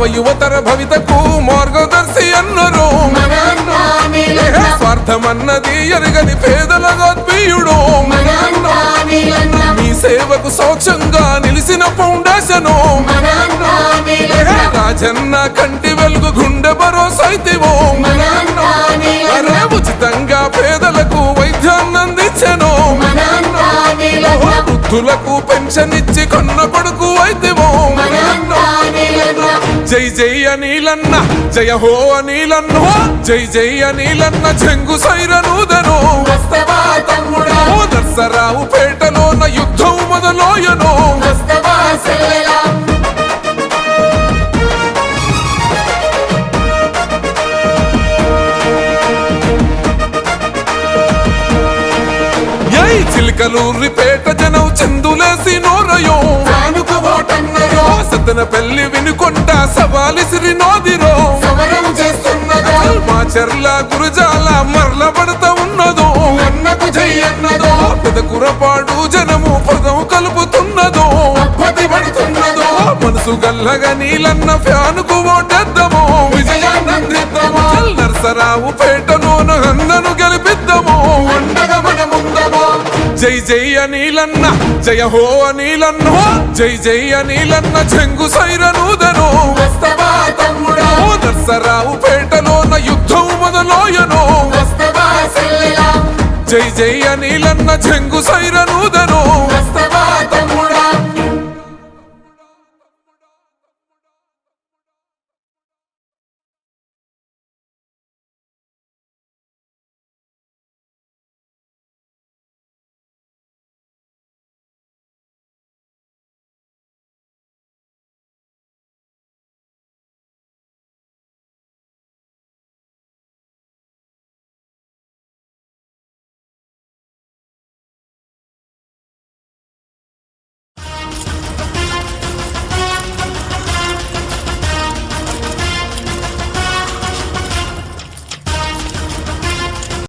నవ యువతర భవితకు మార్గదర్శి అన్నరు. స్వార్థమన్నది ఎరగని పేదల గోత్మీయుడు మీ సేవకు సోక్షంగా నిలిసిన ఫౌండేషను. రాజన్న కంటి వెలుగు గుండె భరోసైతివో ఉచితంగా పేదలకు వైద్యాన్ని అందించెను. వృద్ధులకు పెన్షన్ ఇచ్చి కొన్న కొడుకు అయితేవో. జై జై అనిలన్న జయ హో అనిలన్న జై జై అనిలన్న చెంగు సైరనూదను వస్తవా తమ్ముడా? ఓ నర్సరావు పేటలోన యుద్ధం మొదలోయను. వస్తవా సెల్లెలా? యై చిలకలూరి పేట జనం చందులేసి నోరయో. చెర్ల గురుజాల మరల పడతా ఉన్నదో అన్నకు చెయ్యన్నదో పెద కురపాడు జనము పదం కలుపుతున్నదో పడుతున్నదో. మనసు గల్లగా నీలన్న ఫ్యానుకు ఓటేద్దాము విజయానందిద్దామో నర్సరావు పేటలోన అన్నను గెలిపిద్దాము అండగా మనముందమో. జై జై అనిలన్న జయ హో అనిలన్న జై జై అనిలన్న చెంగు సైరనూదను. వస్తవా తమ్ముడా? జై జై అనిలన్న చెంగు సైర నూదను